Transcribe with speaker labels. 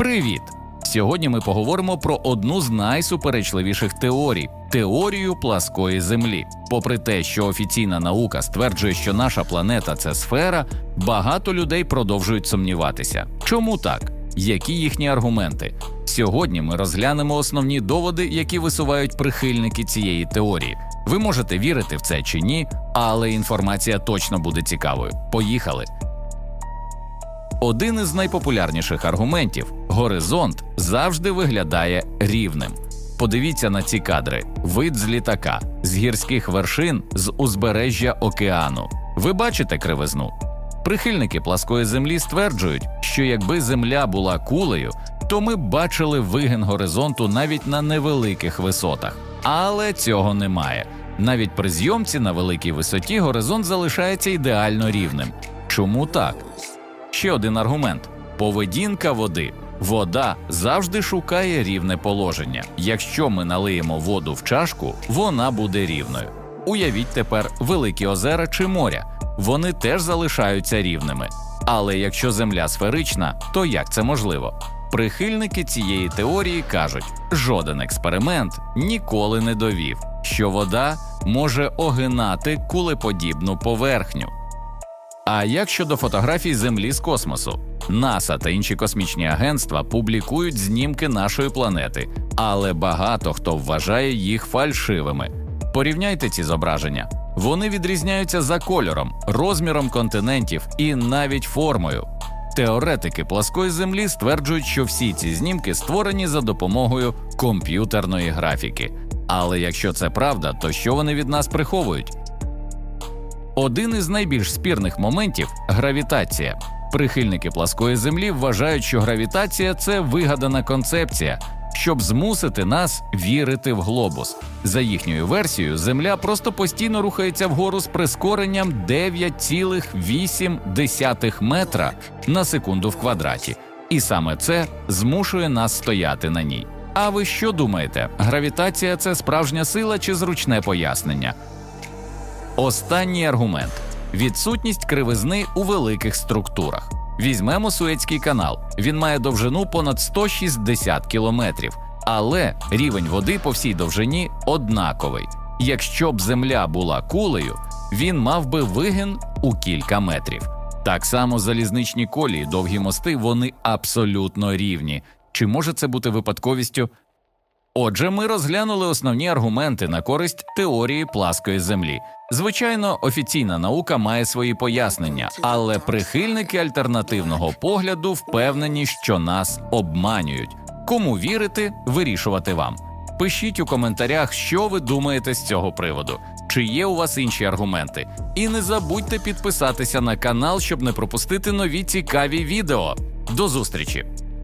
Speaker 1: Привіт! Сьогодні ми поговоримо про одну з найсуперечливіших теорій теорію пласкої землі. Попри те, що офіційна наука стверджує, що наша планета це сфера, багато людей продовжують сумніватися. Чому так? Які їхні аргументи? Сьогодні ми розглянемо основні доводи, які висувають прихильники цієї теорії. Ви можете вірити в це чи ні, але інформація точно буде цікавою. Поїхали! Один із найпопулярніших аргументів горизонт завжди виглядає рівним. Подивіться на ці кадри: вид з літака, з гірських вершин, з узбережжя океану. Ви бачите кривизну? Прихильники пласкої землі стверджують, що якби земля була кулею, то ми б бачили вигин горизонту навіть на невеликих висотах. Але цього немає. Навіть при зйомці на великій висоті горизонт залишається ідеально рівним. Чому так? Ще один аргумент: поведінка води. Вода завжди шукає рівне положення. Якщо ми налиємо воду в чашку, вона буде рівною. Уявіть тепер великі озера чи моря. Вони теж залишаються рівними. Але якщо земля сферична, то як це можливо? Прихильники цієї теорії кажуть, жоден експеримент ніколи не довів, що вода може огинати кулеподібну поверхню. А як щодо фотографій Землі з космосу? НАСА та інші космічні агентства публікують знімки нашої планети, але багато хто вважає їх фальшивими. Порівняйте ці зображення. Вони відрізняються за кольором, розміром континентів і навіть формою. Теоретики плоскої землі стверджують, що всі ці знімки створені за допомогою комп'ютерної графіки. Але якщо це правда, то що вони від нас приховують? Один із найбільш спірних моментів гравітація. Прихильники пласкої землі вважають, що гравітація це вигадана концепція, щоб змусити нас вірити в глобус. За їхньою версією, Земля просто постійно рухається вгору з прискоренням 9,8 метра на секунду в квадраті, і саме це змушує нас стояти на ній. А ви що думаєте? Гравітація це справжня сила чи зручне пояснення? Останній аргумент відсутність кривизни у великих структурах. Візьмемо Суецький канал. Він має довжину понад 160 кілометрів, але рівень води по всій довжині однаковий. Якщо б земля була кулею, він мав би вигин у кілька метрів. Так само залізничні колії, довгі мости, вони абсолютно рівні. Чи може це бути випадковістю? Отже, ми розглянули основні аргументи на користь теорії пласкої землі. Звичайно, офіційна наука має свої пояснення, але прихильники альтернативного погляду впевнені, що нас обманюють. Кому вірити, вирішувати вам. Пишіть у коментарях, що ви думаєте з цього приводу, чи є у вас інші аргументи. І не забудьте підписатися на канал, щоб не пропустити нові цікаві відео. До зустрічі!